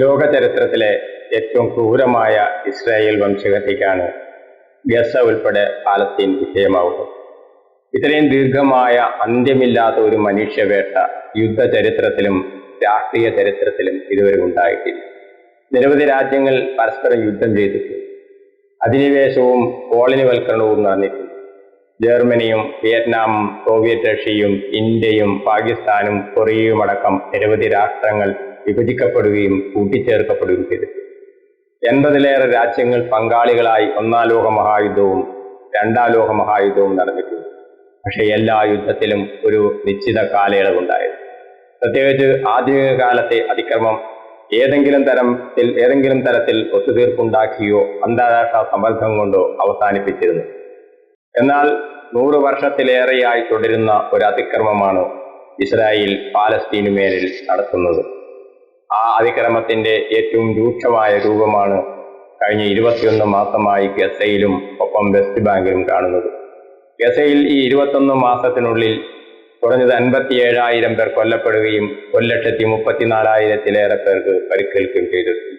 ലോക ചരിത്രത്തിലെ ഏറ്റവും ക്രൂരമായ ഇസ്രായേൽ വംശഹത്യക്കാണ് ഗസ ഉൾപ്പെടെ പാലസ്തീൻ വിധേയമാവുക ഇത്രയും ദീർഘമായ അന്ത്യമില്ലാത്ത ഒരു മനുഷ്യവേട്ട യുദ്ധ ചരിത്രത്തിലും രാഷ്ട്രീയ ചരിത്രത്തിലും ഇതുവരെ ഉണ്ടായിട്ടില്ല. നിരവധി രാജ്യങ്ങൾ പരസ്പരം യുദ്ധം ചെയ്തിട്ടുണ്ട്. അധിനിവേശവും കോളനിവൽക്കരണവും നടന്നിട്ടുണ്ട്. ജർമ്മനിയും വിയറ്റ്നാമും സോവിയറ്റ് റഷ്യയും ഇന്ത്യയും പാകിസ്ഥാനും കൊറിയയും അടക്കം നിരവധി രാഷ്ട്രങ്ങൾ വിഭജിക്കപ്പെടുകയും കൂട്ടിച്ചേർക്കപ്പെടുകയും ചെയ്തു. എൺപതിലേറെ രാജ്യങ്ങൾ പങ്കാളികളായി ഒന്നാം ലോക മഹായുദ്ധവും രണ്ടാം ലോക മഹായുദ്ധവും നടന്നിട്ടുണ്ട് പക്ഷേ എല്ലാ യുദ്ധത്തിലും ഒരു നിശ്ചിത കാലയളവുണ്ടായിരുന്നു. പ്രത്യേകിച്ച് ആധുനിക കാലത്തെ അതിക്രമം ഏതെങ്കിലും തരത്തിൽ ഏതെങ്കിലും തരത്തിൽ ഒത്തുതീർപ്പുണ്ടാക്കിയോ അന്താരാഷ്ട്ര സമ്മർദ്ദം കൊണ്ടോ അവസാനിപ്പിച്ചിരുന്നു. എന്നാൽ നൂറ് വർഷത്തിലേറെയായി തുടരുന്ന ഒരു അതിക്രമമാണ് ഇസ്രായേൽ പാലസ്തീനുമേലിൽ നടത്തുന്നത്. ആ അതിക്രമത്തിന്റെ ഏറ്റവും രൂക്ഷമായ രൂപമാണ് കഴിഞ്ഞ ഇരുപത്തിയൊന്ന് മാസമായി ഗസയിലും ഒപ്പം വെസ്റ്റ് ബാങ്കിലും കാണുന്നത്. ഗസയിൽ ഈ ഇരുപത്തൊന്ന് മാസത്തിനുള്ളിൽ കുറഞ്ഞത് അൻപത്തി ഏഴായിരം പേർ കൊല്ലപ്പെടുകയും ഒരു ലക്ഷത്തി മുപ്പത്തിനാലായിരത്തിലേറെ പേർക്ക് പരിക്കേൽക്കുകയും ചെയ്തിട്ടുണ്ട്.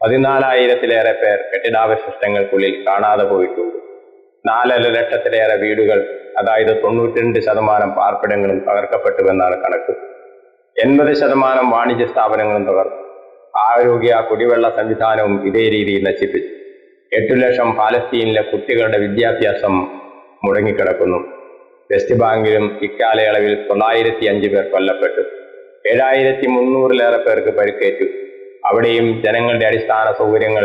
പതിനാലായിരത്തിലേറെ പേർ കെട്ടിടാവശിഷ്ടങ്ങൾക്കുള്ളിൽ കാണാതെ പോയിട്ടുണ്ട്. നാലര ലക്ഷത്തിലേറെ വീടുകൾ അതായത് തൊണ്ണൂറ്റിരണ്ട് ശതമാനം പാർപ്പിടങ്ങളും തകർക്കപ്പെട്ടുവെന്നാണ് കണക്ക്. എൺപത് ശതമാനം വാണിജ്യ സ്ഥാപനങ്ങളും തകർന്നു ആരോഗ്യ കുടിവെള്ള സംവിധാനവും ഇതേ രീതിയിൽ നശിപ്പിച്ചു. എട്ടു ലക്ഷം പാലസ്തീനിലെ കുട്ടികളുടെ വിദ്യാഭ്യാസം മുടങ്ങിക്കിടക്കുന്നു. വെസ്റ്റ് ബാങ്കിലും ഇക്കാലയളവിൽ തൊള്ളായിരത്തി അഞ്ച് പേർ കൊല്ലപ്പെട്ടു. ഏഴായിരത്തി മുന്നൂറിലേറെ പേർക്ക് പരിക്കേറ്റു. അവിടെയും ജനങ്ങളുടെ അടിസ്ഥാന സൗകര്യങ്ങൾ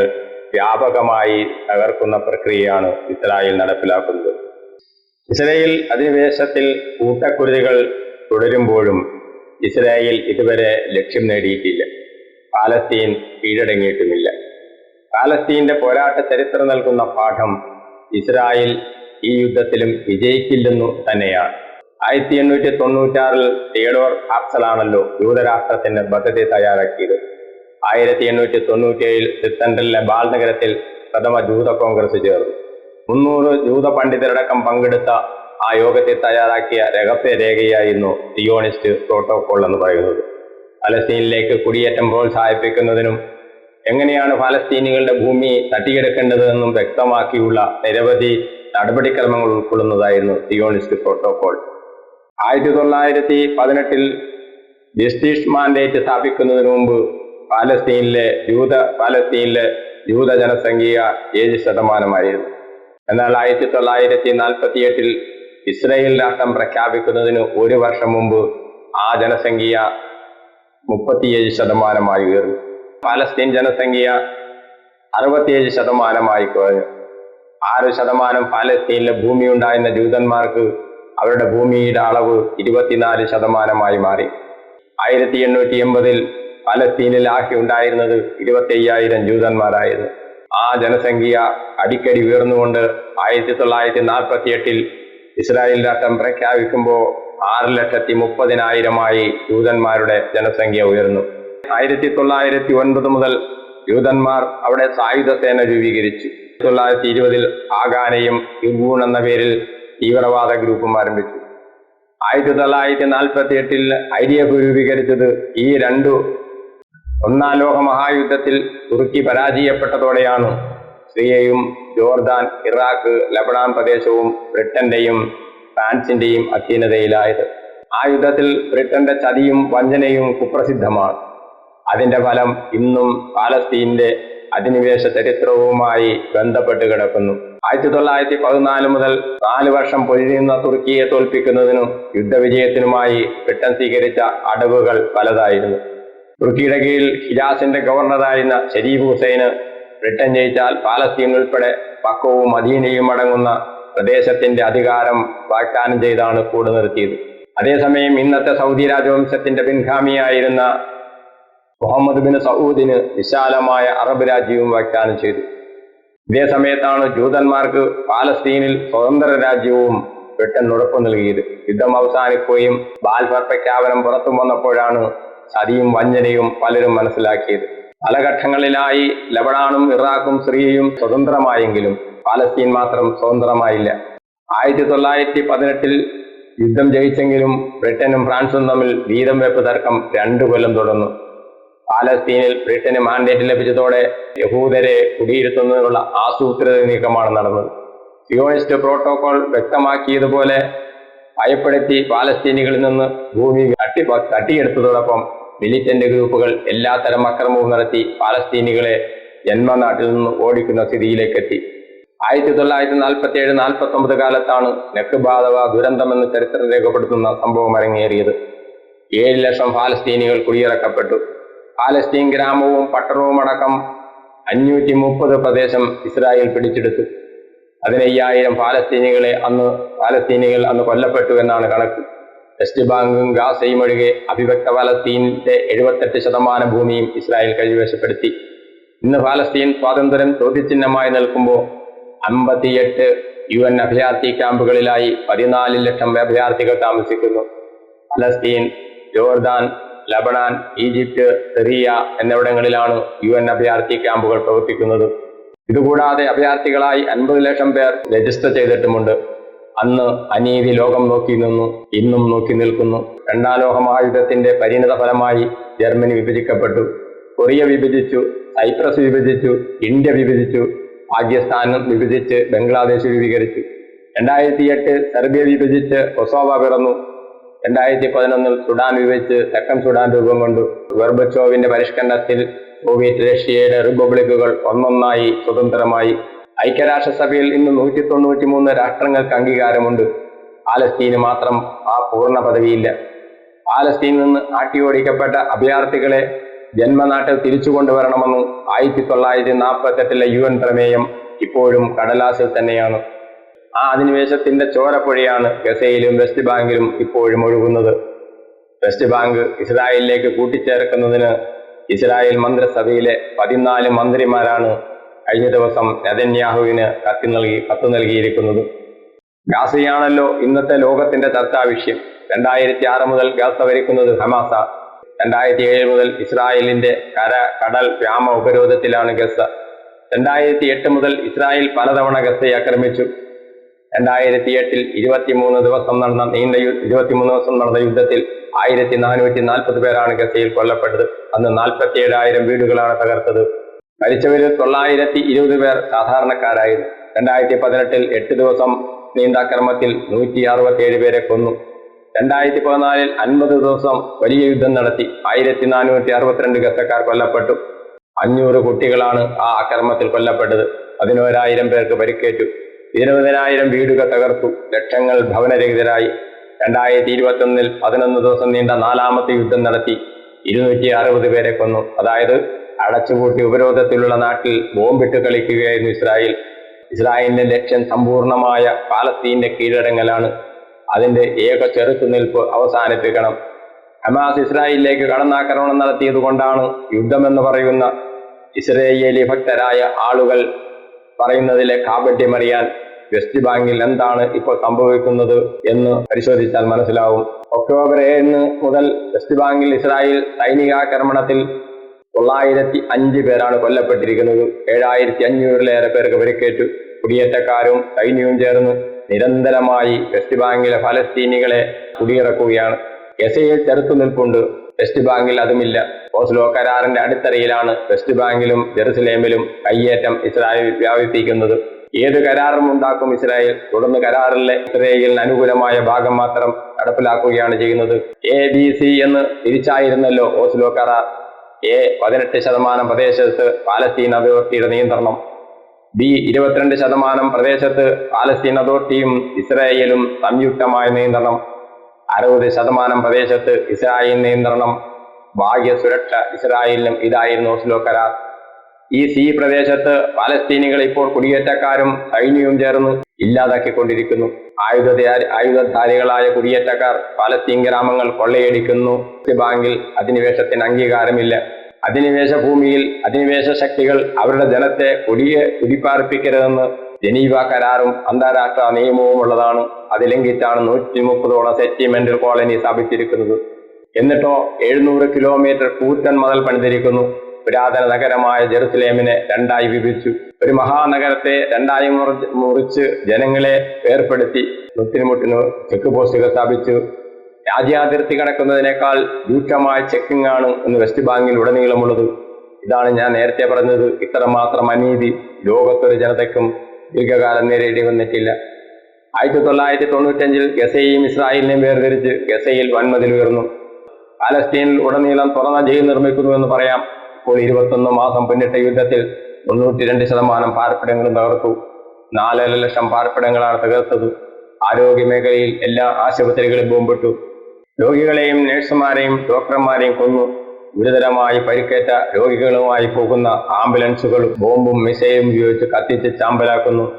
വ്യാപകമായി തകർക്കുന്ന പ്രക്രിയയാണ് ഇസ്രായേൽ നടപ്പിലാക്കുന്നത്. ഇസ്രയേൽ അധിനിവേശത്തിൽ കൂട്ടക്കുരുതികൾ തുടരുമ്പോഴും ഇസ്രായേൽ ഇതുവരെ ലക്ഷ്യം നേടിയിട്ടില്ല. പാലസ്തീൻ കീഴടങ്ങിയിട്ടുമില്ല. പാലസ്തീന്റെ പോരാട്ട ചരിത്രം നൽകുന്ന പാഠം ഇസ്രായേൽ ഈ യുദ്ധത്തിലും വിജയിക്കില്ലെന്നു തന്നെയാണ്. ആയിരത്തി എണ്ണൂറ്റി തൊണ്ണൂറ്റാറിൽ തിയഡോർ ഹാപ്സലാണല്ലോ യൂതരാഷ്ട്രത്തിന്റെ പദ്ധതി തയ്യാറാക്കിയത്. ആയിരത്തി എണ്ണൂറ്റി തൊണ്ണൂറ്റിയേഴിൽ സിത്തൻഡറിലെ ബാൽ നഗരത്തിൽ പ്രഥമ ജൂത കോൺഗ്രസ് ചേർന്നു. മുന്നൂറ് ജൂത പണ്ഡിതരടക്കം പങ്കെടുത്ത ആ യോഗത്തിൽ തയ്യാറാക്കിയ രഹസ്യ രേഖയായിരുന്നു സിയോണിസ്റ്റ് പ്രോട്ടോകോൾ എന്ന് പറയുന്നത്. ഫലസ്തീനിലേക്ക് കുടിയേറ്റം പ്രോത്സാഹിപ്പിക്കുന്നതിനും എങ്ങനെയാണ് ഫലസ്തീനികളുടെ ഭൂമി തട്ടിയെടുക്കേണ്ടതെന്നും വ്യക്തമാക്കിയുള്ള നിരവധി നടപടിക്രമങ്ങൾ ഉൾക്കൊള്ളുന്നതായിരുന്നു സിയോണിസ്റ്റ് പ്രോട്ടോകോൾ ആയിരത്തി തൊള്ളായിരത്തി പതിനെട്ടിൽ ജസ്റ്റിസ് മാൻഡേറ്റ് സ്ഥാപിക്കുന്നതിന് മുമ്പ് പാലസ്തീനിലെ ജൂത പാലസ്തീനിലെ ജൂത ജനസംഖ്യ ഏഴ് ശതമാനമായിരുന്നു. എന്നാൽ ആയിരത്തി തൊള്ളായിരത്തി നാൽപ്പത്തി എട്ടിൽ ഇസ്രയേൽ രാഷ്ട്രം പ്രഖ്യാപിക്കുന്നതിന് ഒരു വർഷം മുമ്പ് ആ ജനസംഖ്യ മുപ്പത്തിയേഴ് ശതമാനമായി ഉയർന്നു. പാലസ്തീൻ ജനസംഖ്യ അറുപത്തിയേഴ് ശതമാനമായി കുറഞ്ഞു. ആറ് ശതമാനം പാലസ്തീനിലെ ഭൂമി ഉണ്ടായിരുന്ന ജൂതന്മാർക്ക് അവരുടെ ഭൂമിയുടെ അളവ് ഇരുപത്തിനാല് ശതമാനമായി മാറി. ആയിരത്തി എണ്ണൂറ്റി എൺപതിൽ പാലസ്തീനിൽ ആകെ ഉണ്ടായിരുന്നത് ഇരുപത്തി അയ്യായിരം ജൂതന്മാരായിരുന്നു. ആ ജനസംഖ്യ അടിക്കടി ഉയർന്നുകൊണ്ട് ആയിരത്തി തൊള്ളായിരത്തി നാൽപ്പത്തി എട്ടിൽ ഇസ്രായേൽ രാഷ്ട്രം പ്രഖ്യാപിക്കുമ്പോൾ ആറ് ലക്ഷത്തി മുപ്പതിനായിരമായി യൂതന്മാരുടെ ജനസംഖ്യ ഉയർന്നു. ആയിരത്തി തൊള്ളായിരത്തി ഒൻപത് മുതൽ യൂതന്മാർ അവിടെ സായുധ സേന രൂപീകരിച്ചു. തൊള്ളായിരത്തി ഇരുപതിൽ ആഗാനയും ഇർഗൂൺ എന്ന പേരിൽ തീവ്രവാദ ഗ്രൂപ്പും ആരംഭിച്ചു. ആയിരത്തി തൊള്ളായിരത്തി നാൽപ്പത്തി എട്ടിൽ ഐ ഡി എഫ് രൂപീകരിച്ചത് ഈ രണ്ടു ഒന്നാം ലോക മഹായുദ്ധത്തിൽ തുർക്കി പരാജയപ്പെട്ടതോടെയാണ്. സിറിയയും ജോർദാൻ ഇറാഖ് ലബണാൻ പ്രദേശവും ബ്രിട്ടന്റെയും ഫ്രാൻസിന്റെയും അധീനതയിലായത്. ആ യുദ്ധത്തിൽ ബ്രിട്ടന്റെ ചതിയും വഞ്ചനയും കുപ്രസിദ്ധമാണ്. അതിന്റെ ഫലം ഇന്നും പാലസ്തീന്റെ അധിനിവേശ ചരിത്രവുമായി ബന്ധപ്പെട്ട് കിടക്കുന്നു. ആയിരത്തി തൊള്ളായിരത്തി പതിനാല് മുതൽ നാല് വർഷം പൊഴിയുന്ന തുർക്കിയെ തോൽപ്പിക്കുന്നതിനും യുദ്ധവിജയത്തിനുമായി ബ്രിട്ടൻ സ്വീകരിച്ച അടവുകൾ പലതായിരുന്നു. തുർക്കിയുടെ കീഴിൽ ഹിജാസിന്റെ ഗവർണറായിരുന്ന ഷരീഫ് ഹുസൈന് ബ്രിട്ടൻ ജയിച്ചാൽ പാലസ്തീൻ ഉൾപ്പെടെ പക്കവും അധീനയും അടങ്ങുന്ന പ്രദേശത്തിന്റെ അധികാരം വാഗ്ദാനം ചെയ്താണ് കൂടെ നിർത്തിയത്. അതേസമയം ഇന്നത്തെ സൗദി രാജവംശത്തിന്റെ പിൻഗാമിയായിരുന്ന മുഹമ്മദ് ബിൻ സൗദിന് വിശാലമായ അറബ് രാജ്യവും വാഗ്ദാനം ചെയ്തു. ഇതേ സമയത്താണ് ജൂതന്മാർക്ക് പാലസ്തീനിൽ സ്വതന്ത്ര രാജ്യവും ബ്രിട്ടൻ ഉറപ്പു നൽകിയത്. യുദ്ധം അവസാനിക്കുകയും ബാൽഫർ പ്രഖ്യാപനം പുറത്തു വന്നപ്പോഴാണ് ചതിയും വഞ്ചനയും പലരും മനസ്സിലാക്കിയത്. പല ഘട്ടങ്ങളിലായി ലബണാനും ഇറാഖും സിറിയയും സ്വതന്ത്രമായെങ്കിലും പാലസ്തീൻ മാത്രം സ്വതന്ത്രമായില്ല. ആയിരത്തി തൊള്ളായിരത്തി പതിനെട്ടിൽ യുദ്ധം ജയിച്ചെങ്കിലും ബ്രിട്ടനും ഫ്രാൻസും തമ്മിൽ വീതം വെപ്പ് തർക്കം രണ്ടു കൊല്ലം തുടർന്നു. പാലസ്തീനിൽ ബ്രിട്ടന് മാൻഡേറ്റ് ലഭിച്ചതോടെ യഹൂദരെ കുടിയിരുത്തുന്നതിനുള്ള ആസൂത്രിത നീക്കമാണ് നടന്നത്. സിയോണിസ്റ്റ് പ്രോട്ടോകോൾ വ്യക്തമാക്കിയതുപോലെ ഭയപ്പെടുത്തി പാലസ്തീനികളിൽ നിന്ന് ഭൂമി തട്ടി തട്ടിയെടുത്തതോടൊപ്പം മിലിറ്റന്റ് ഗ്രൂപ്പുകൾ എല്ലാത്തരം അക്രമവും നടത്തി പാലസ്തീനികളെ ജന്മനാട്ടിൽ നിന്ന് ഓടിക്കുന്ന സ്ഥിതിയിലേക്കെത്തി. ആയിരത്തി തൊള്ളായിരത്തി നാൽപ്പത്തി ഏഴ് നാൽപ്പത്തി ഒമ്പത് കാലത്താണ് നെക്കുബാധവ ദുരന്തമെന്ന് ചരിത്രം രേഖപ്പെടുത്തുന്ന സംഭവം അരങ്ങേറിയത്. ഏഴ് ലക്ഷം ഫാലസ്തീനികൾ കുടിയിറക്കപ്പെട്ടു. പാലസ്തീൻ ഗ്രാമവും പട്ടണവും അടക്കം അഞ്ഞൂറ്റി മുപ്പത് പ്രദേശം ഇസ്രായേൽ പിടിച്ചെടുത്തു. പതിനയ്യായിരം ഫാലസ്തീനികളെ അന്ന് ഫാലസ്തീനികൾ അന്ന് കൊല്ലപ്പെട്ടു എന്നാണ് കണക്ക്. വെസ്റ്റ് ബാങ്കും ഗാസയും ഒഴികെ അഭിവക്ത ഫലസ്തീനിന്റെ എഴുപത്തെട്ട് ശതമാനം ഭൂമിയും ഇസ്രായേൽ കൈവശപ്പെടുത്തി. ഇന്ന് ഫലസ്തീൻ സ്വാതന്ത്ര്യം ചോദ്യചിഹ്നമായി നിൽക്കുമ്പോൾ അമ്പത്തിയെട്ട് യു എൻ അഭയാർത്ഥി ക്യാമ്പുകളിലായി പതിനാല് ലക്ഷം അഭയാർത്ഥികൾ താമസിക്കുന്നു. Palestine Jordan Lebanon Egypt Syria എന്നിവിടങ്ങളിലാണ് യു എൻ അഭയാർത്ഥി ക്യാമ്പുകൾ പ്രവർത്തിക്കുന്നത്. ഇതുകൂടാതെ അഭയാർത്ഥികളായി അൻപത് ലക്ഷം പേർ രജിസ്റ്റർ ചെയ്തിട്ടുമുണ്ട്. അന്ന് അനീതി ലോകം നോക്കി നിന്നു ഇന്നും നോക്കി നിൽക്കുന്നു. രണ്ടാം ലോക മഹായുദ്ധത്തിന്റെ പരിണിത ഫലമായി ജർമ്മനി വിഭജിക്കപ്പെട്ടു. കൊറിയ വിഭജിച്ചു സൈപ്രസ് വിഭജിച്ചു ഇന്ത്യ വിഭജിച്ചു പാകിസ്ഥാനും വിഭജിച്ച് ബംഗ്ലാദേശ് രൂപീകരിച്ചു രണ്ടായിരത്തി എട്ട് സെർബിയ വിഭജിച്ച് കൊസോവ പിറന്നു. രണ്ടായിരത്തി പതിനൊന്നിൽ സുഡാൻ വിഭജിച്ച് തെക്കൻ സുഡാൻ രൂപം കൊണ്ടു. ഗർബച്ചോവിന്റെ പരിഷ്കരണത്തിൽ സോവിയറ്റ് റഷ്യയുടെ റിപ്പബ്ലിക്കുകൾ ഒന്നൊന്നായി സ്വതന്ത്രമായി. ഐക്യരാഷ്ട്രസഭയിൽ ഇന്ന് നൂറ്റി തൊണ്ണൂറ്റി മൂന്ന് രാഷ്ട്രങ്ങൾക്ക് അംഗീകാരമുണ്ട്. പാലസ്തീന് മാത്രം ആ പൂർണ പദവിയില്ല പാലസ്തീനിൽ നിന്ന് ആട്ടിയോടിക്കപ്പെട്ട അഭയാർത്ഥികളെ ജന്മനാട്ടിൽ തിരിച്ചു കൊണ്ടുവരണമെന്ന് ആയിരത്തി തൊള്ളായിരത്തി നാൽപ്പത്തി എട്ടിലെ യു എൻ പ്രമേയം ഇപ്പോഴും കടലാസിൽ തന്നെയാണ്. ആ അധിനിവേശത്തിന്റെ ചോരപ്പുഴയാണ് ഗസയിലും വെസ്റ്റ് ബാങ്കിലും ഇപ്പോഴും ഒഴുകുന്നത്. വെസ്റ്റ് ബാങ്ക് ഇസ്രായേലിലേക്ക് കൂട്ടിച്ചേർക്കുന്നതിന് ഇസ്രായേൽ മന്ത്രിസഭയിലെ പതിനാല് മന്ത്രിമാരാണ് കഴിഞ്ഞ ദിവസം നെതന്യാഹുവിന് കത്തി നൽകി കത്ത് നൽകിയിരിക്കുന്നത്. ഗാസയാണല്ലോ ഇന്നത്തെ ലോകത്തിന്റെ ചർച്ചാവിഷ്യം രണ്ടായിരത്തി ആറ് മുതൽ ഗാസ ഭരിക്കുന്നത് ഹമാസ. രണ്ടായിരത്തി ഏഴ് മുതൽ ഇസ്രായേലിന്റെ കര കടൽ വ്യാമ ഉപരോധത്തിലാണ് ഗസ രണ്ടായിരത്തി എട്ട് മുതൽ ഇസ്രായേൽ പലതവണ ഗസയെ ആക്രമിച്ചു. രണ്ടായിരത്തി എട്ടിൽ ഇരുപത്തിമൂന്ന് ദിവസം നടന്ന നീണ്ട ഇരുപത്തിമൂന്ന് ദിവസം നടന്ന യുദ്ധത്തിൽ ആയിരത്തി നാനൂറ്റി നാൽപ്പത് പേരാണ് ഗസയിൽ കൊല്ലപ്പെട്ടത്. അന്ന് നാൽപ്പത്തി ഏഴായിരം വീടുകളാണ് തകർത്തത്. മരിച്ചവരിൽ തൊള്ളായിരത്തി ഇരുപത് പേർ സാധാരണക്കാരായിരുന്നു. രണ്ടായിരത്തി പതിനെട്ടിൽ എട്ട് ദിവസം നീണ്ട അക്രമത്തിൽ നൂറ്റി അറുപത്തി ഏഴ് പേരെ കൊന്നു. രണ്ടായിരത്തി പതിനാലിൽ അൻപത് ദിവസം വലിയ യുദ്ധം നടത്തി. ആയിരത്തി നാനൂറ്റി അറുപത്തിരണ്ട് ഗസക്കാർ കൊല്ലപ്പെട്ടു. അഞ്ഞൂറ് കുട്ടികളാണ് ആ അക്രമത്തിൽ കൊല്ലപ്പെട്ടത്. പതിനോരായിരം പേർക്ക് പരിക്കേറ്റു. ഇരുപതിനായിരം വീടുകൾ തകർത്തു. ലക്ഷങ്ങൾ ഭവനരഹിതരായി. രണ്ടായിരത്തി ഇരുപത്തൊന്നിൽ പതിനൊന്ന് ദിവസം നീണ്ട നാലാമത്തെ യുദ്ധം നടത്തി. ഇരുന്നൂറ്റി അറുപത് പേരെ കൊന്നു. അതായത് അടച്ചുപൂട്ടി ഉപരോധത്തിലുള്ള നാട്ടിൽ ബോംബിട്ട് കളിക്കുകയായിരുന്നു ഇസ്രായേൽ. ഇസ്രായേലിന്റെ ലക്ഷ്യം സമ്പൂർണമായ പാലസ്തീന്റെ കീഴടങ്ങലാണ്. അതിന്റെ ഏക ചെറുത്തുനിൽപ്പ് അവസാനിപ്പിക്കണം. ഹമാസ് ഇസ്രായേലിലേക്ക് കടന്നാക്രമണം നടത്തിയത് കൊണ്ടാണ് യുദ്ധമെന്ന് പറയുന്ന ഇസ്രയേലി ഭക്തരായ ആളുകൾ പറയുന്നതിലെ കാപട്യമറിയാൻ വെസ്റ്റ് ബാങ്കിൽ എന്താണ് ഇപ്പോൾ സംഭവിക്കുന്നത് എന്ന് പരിശോധിച്ചാൽ മനസ്സിലാവും. ഒക്ടോബർ ഏഴിന് മുതൽ വെസ്റ്റ് ബാങ്കിൽ ഇസ്രായേൽ സൈനികാക്രമണത്തിൽ തൊള്ളായിരത്തി അഞ്ച് പേരാണ് കൊല്ലപ്പെട്ടിരിക്കുന്നത്. ഏഴായിരത്തി അഞ്ഞൂറിലേറെ പേർക്ക് പരിക്കേറ്റു. കുടിയേറ്റക്കാരും സൈന്യവും ചേർന്ന് നിരന്തരമായി വെസ്റ്റ് ബാങ്കിലെ ഫലസ്തീനികളെ കുടിയിറക്കുകയാണ്. ഗസയിൽ ചെറുത്തുനിൽപ്പുണ്ട് വെസ്റ്റ് ബാങ്കിൽ അതുമില്ല. ഓസ്ലോ കരാറിന്റെ അടിത്തറയിലാണ് വെസ്റ്റ് ബാങ്കിലും ജെറുസലേമിലും കയ്യേറ്റം ഇസ്രായേൽ വ്യാപിപ്പിക്കുന്നത്. ഏത് കരാറും ഉണ്ടാക്കും ഇസ്രായേൽ. തുടർന്ന് കരാറിലെ ഇസ്രായേലിന് അനുകൂലമായ ഭാഗം മാത്രം നടപ്പിലാക്കുകയാണ് ചെയ്യുന്നത്. എ ബി സി എന്ന് തിരിച്ചായിരുന്നല്ലോ ഓസ്ലോ കരാർ. എ പതിനെട്ട് ശതമാനം പ്രദേശത്ത് പാലസ്തീൻ അതോറിറ്റിയുടെ നിയന്ത്രണം. ബി ഇരുപത്തിരണ്ട് ശതമാനം പ്രദേശത്ത് പാലസ്തീൻ അതോറിറ്റിയും ഇസ്രായേലും സംയുക്തമായ നിയന്ത്രണം. അറുപത് ശതമാനം പ്രദേശത്ത് ഇസ്രായേൽ നിയന്ത്രണം. ഭാഗ്യ സുരക്ഷ ഇസ്രായേലിനും ഇതായിരുന്നു ഓസ്ലോ കരാർ. ഈ സി പ്രദേശത്ത് പാലസ്തീനികൾ ഇപ്പോൾ കുടിയേറ്റക്കാരും സൈന്യവും ചേർന്ന് ഇല്ലാതാക്കിക്കൊണ്ടിരിക്കുന്നു. ആയുധ ആയുധധാരികളായ കുടിയേറ്റക്കാർ പാലസ്തീൻ ഗ്രാമങ്ങൾ കൊള്ളയടിക്കുന്നു. ബാങ്കിൽ അധിനിവേശത്തിന് അംഗീകാരമില്ല. അധിനിവേശ ഭൂമിയിൽ അധിനിവേശ ശക്തികൾ അവരുടെ ജനത്തെ കുടിയെ കുടിപ്പാർപ്പിക്കരുതെന്ന് ജനീവ കരാറും അന്താരാഷ്ട്ര നിയമവും ഉള്ളതാണ്. അത് ലംഘിച്ചാണ് നൂറ്റി മുപ്പതോളം സെറ്റിൽമെന്റൽ കോളനി സ്ഥാപിച്ചിരിക്കുന്നത്. എന്നിട്ടോ എഴുന്നൂറ് കിലോമീറ്റർ കൂറ്റൻ മതൽ പണിതിരിക്കുന്നു. പുരാതന നഗരമായ ജെറുസലേമിനെ രണ്ടായി വിഭജിച്ചു. ഒരു മഹാനഗരത്തെ രണ്ടായി മുറിച്ച് ജനങ്ങളെ ഏർപ്പെടുത്തി മുട്ടിനുമുട്ടിന് ചെക്ക് പോസ്റ്റുകൾ സ്ഥാപിച്ചു. രാജ്യാതിർത്തി കടക്കുന്നതിനേക്കാൾ രൂക്ഷമായ ചെക്കിംഗ് ആണ് ഇന്ന് വെസ്റ്റ് ബാങ്കിൽ ഉടനീളമുള്ളത്. ഇതാണ് ഞാൻ നേരത്തെ പറഞ്ഞത്. ഇത്രമാത്രം അനീതി ലോകത്തൊരു ജനതയ്ക്കും ദീർഘകാലം നേരിടേണ്ടി വന്നിട്ടില്ല ആയിരത്തി തൊള്ളായിരത്തി തൊണ്ണൂറ്റഞ്ചിൽ ഗസയെയും ഇസ്രായേലിനെയും വേർതിരിച്ച് ഗസയിൽ വൻമതിൽ ഉയർന്നു. പാലസ്തീനിൽ ഉടനീളം തുറന്ന ജയിൽ നിർമ്മിക്കുന്നു എന്ന് പറയാം. ഇപ്പോൾ ഇരുപത്തൊന്ന് മാസം പിന്നിട്ട യുദ്ധത്തിൽ തൊണ്ണൂറ്റി രണ്ട് ശതമാനം പാർപ്പിടങ്ങൾ തകർത്തു. നാലര ലക്ഷം പാർപ്പിടങ്ങളാണ് തകർത്തത്. ആരോഗ്യ മേഖലയിൽ എല്ലാ ആശുപത്രികളും ബോംബിട്ടു. രോഗികളെയും നഴ്സുമാരെയും ഡോക്ടർമാരെയും കൊന്നു. ഗുരുതരമായി പരിക്കേറ്റ രോഗികളുമായി പോകുന്ന ആംബുലൻസുകൾ ബോംബും മിസൈലും ഉപയോഗിച്ച് കത്തിച്ച് ചാമ്പലാക്കുന്നു.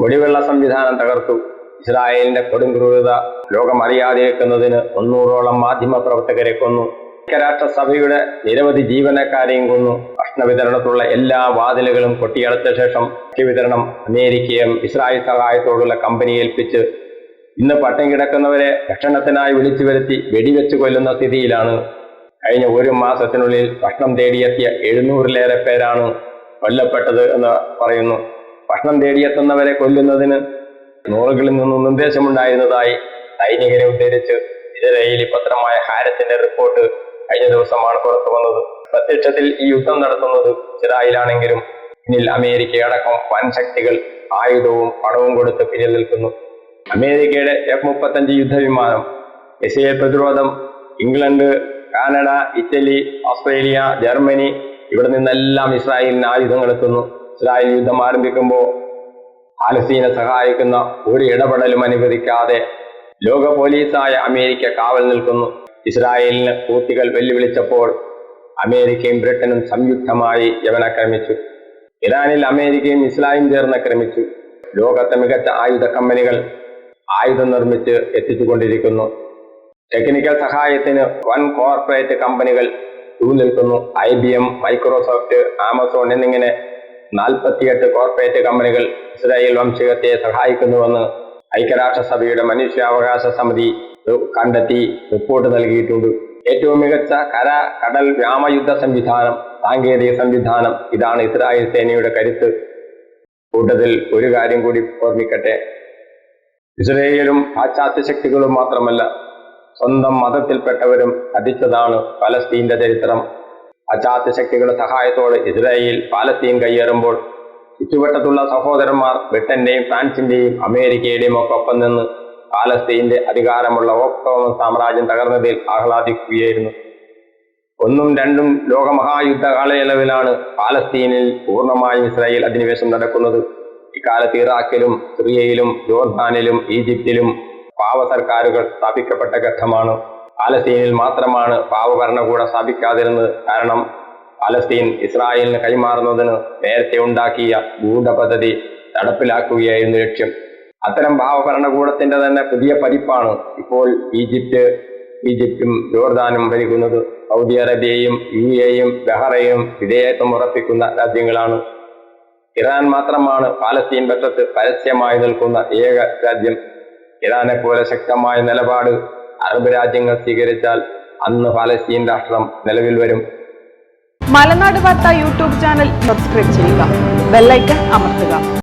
കുടിവെള്ള സംവിധാനം തകർത്തു. ഇസ്രായേലിന്റെ കൊടുംക്രൂരത ലോകം അറിയാതിരിക്കുന്നതിന് മുന്നൂറോളം മാധ്യമ പ്രവർത്തകരെ കൊന്നു. ഐക്യരാഷ്ട്രസഭയുടെ നിരവധി ജീവനക്കാരെയും കൊന്നു. ഭക്ഷണ വിതരണത്തിലുള്ള എല്ലാ വാതിലുകളും കൊട്ടിയടച്ച ശേഷം ഭക്ഷ്യവിതരണം അമേരിക്കയും ഇസ്രായേൽ സഹായത്തോടുള്ള കമ്പനി ഏൽപ്പിച്ച് ഇന്ന് പട്ടം കിടക്കുന്നവരെ ഭക്ഷണത്തിനായി വിളിച്ചു വരുത്തി വെടിവെച്ച് കൊല്ലുന്ന സ്ഥിതിയിലാണ്. കഴിഞ്ഞ ഒരു മാസത്തിനുള്ളിൽ ഭക്ഷണം തേടിയെത്തിയ എഴുന്നൂറിലേറെ പേരാണ് കൊല്ലപ്പെട്ടത് എന്ന് പറയുന്നു. ഭക്ഷണം തേടിയെത്തുന്നവരെ കൊല്ലുന്നതിന് നൂറുകളിൽ നിന്നും നിർദ്ദേശമുണ്ടായിരുന്നതായി സൈനികരെ ഉദ്ധരിച്ച് ഇസ്രയേലി പത്രമായ ഹാരത്തിന്റെ റിപ്പോർട്ട് കഴിഞ്ഞ ദിവസമാണ് പുറത്തു വന്നത്. പ്രത്യക്ഷത്തിൽ ഈ യുദ്ധം നടത്തുന്നത് ഇസ്രായേലാണെങ്കിലും പിന്നിൽ അമേരിക്കയടക്കം വൻ ശക്തികൾ ആയുധവും പണവും കൊടുത്ത് പിന്നിൽ നിൽക്കുന്നു. അമേരിക്കയുടെ എഫ് മുപ്പത്തഞ്ച് യുദ്ധവിമാനം ഇസ്രയേൽ പ്രതിരോധം England Canada Italy Australia Germany ഇവിടെ നിന്നെല്ലാം ഇസ്രായേലിന് ആയുധങ്ങൾ എത്തുന്നു. ഇസ്രായേൽ യുദ്ധം ആരംഭിക്കുമ്പോൾ പാലസ്തീനെ സഹായിക്കുന്ന ഒരു ഇടപെടലും അനുവദിക്കാതെ ലോക പോലീസായ അമേരിക്ക കാവൽ നിൽക്കുന്നു. ഇസ്രായേലിന് കൂത്തികൾ വെല്ലുവിളിച്ചപ്പോൾ അമേരിക്കയും ബ്രിട്ടനും സംയുക്തമായി യവനാക്രമിച്ചു. ഇറാനിൽ അമേരിക്കയും ഇസ്ലാമും ചേർന്ന് ആക്രമിച്ചു ലോകത്തെ മികച്ച ആയുധ കമ്പനികൾ ആയുധം നിർമ്മിച്ച് എത്തിച്ചുകൊണ്ടിരിക്കുന്നു. ടെക്നിക്കൽ സഹായത്തിന് വൻ കോർപ്പറേറ്റ് കമ്പനികൾ നിൽക്കുന്നു I B M Microsoft Amazon എന്നിങ്ങനെ നാൽപ്പത്തിയെട്ട് കോർപ്പറേറ്റ് കമ്പനികൾ ഇസ്രായേൽ വംശീയത്തെ സഹായിക്കുന്നുവെന്ന് ഐക്യരാഷ്ട്രസഭയുടെ മനുഷ്യാവകാശ സമിതി കണ്ടെത്തി റിപ്പോർട്ട് നൽകിയിട്ടുണ്ട്. ഏറ്റവും മികച്ച കര കടൽ വ്യാമയുദ്ധ സംവിധാനം സാങ്കേതിക സംവിധാനം ഇതാണ് ഇസ്രായേൽ സേനയുടെ കരുത്ത്. കൂട്ടത്തിൽ ഒരു കാര്യം കൂടി ഓർമ്മിക്കട്ടെ. ഇസ്രയേലും പാശ്ചാത്യ ശക്തികളും മാത്രമല്ല സ്വന്തം മതത്തിൽപ്പെട്ടവരും അടിച്ചതാണ് പലസ്തീന്റെ ചരിത്രം. പാശ്ചാത്യ ശക്തികളുടെ സഹായത്തോടെ ഇസ്രായേൽ പാലസ്തീൻ കയ്യേറുമ്പോൾ ചുറ്റുവട്ടത്തുള്ള സഹോദരന്മാർ ബ്രിട്ടന്റെയും ഫ്രാൻസിന്റെയും അമേരിക്കയുടെയും ഒക്കെ ഒപ്പം നിന്ന് പാലസ്തീന്റെ അധികാരമുള്ള ഓക്ടോമൻ സാമ്രാജ്യം തകർന്നതിൽ ആഹ്ലാദിക്കുകയായിരുന്നു. ഒന്നും രണ്ടും ലോകമഹായുദ്ധ കാലയളവിലാണ് പാലസ്തീനിൽ പൂർണമായും ഇസ്രായേൽ അധിനിവേശം നടക്കുന്നത്. ഇക്കാലത്ത് ഇറാഖിലും സിറിയയിലും ജോർദാനിലും ഈജിപ്തിലും പാവ സർക്കാരുകൾ സ്ഥാപിക്കപ്പെട്ട ഘട്ടമാണ്. പാലസ്തീനിൽ മാത്രമാണ് പാവ ഭരണകൂടം സ്ഥാപിക്കാതിരുന്നത്. കാരണം പാലസ്തീൻ ഇസ്രായേലിന് കൈമാറുന്നതിന് നേരത്തെ ഉണ്ടാക്കിയ ഗൂഢപദ്ധതി നടപ്പിലാക്കുകയായിരുന്നു ലക്ഷ്യം. അത്തരം ഭാവ ഭരണകൂടത്തിന്റെ തന്നെ പുതിയ പതിപ്പാണ് ഇപ്പോൾ ഈജിപ്ത് ഈജിപ്തും ജോർദാനും ഭരിക്കുന്നത്. സൗദി അറേബ്യയും യു എയും ബഹ്റയും വിധേയത്വം ഉറപ്പിക്കുന്ന രാജ്യങ്ങളാണ്. ഇറാൻ മാത്രമാണ് പാലസ്തീൻ പക്ഷത്ത് പരസ്യമായി നിൽക്കുന്ന ഏക രാജ്യം. ഇറാനെ പോലെ ശക്തമായ നിലപാട് അറബ് രാജ്യങ്ങൾ സ്വീകരിച്ചാൽ അന്ന് പാലസ്തീൻ രാഷ്ട്രം നിലവിൽ വരും. മലനാട് വാർത്ത യൂട്യൂബ് ചാനൽ സബ്സ്ക്രൈബ് ചെയ്യുക. ബെല്ലൈക്കൺ അമർത്തുക.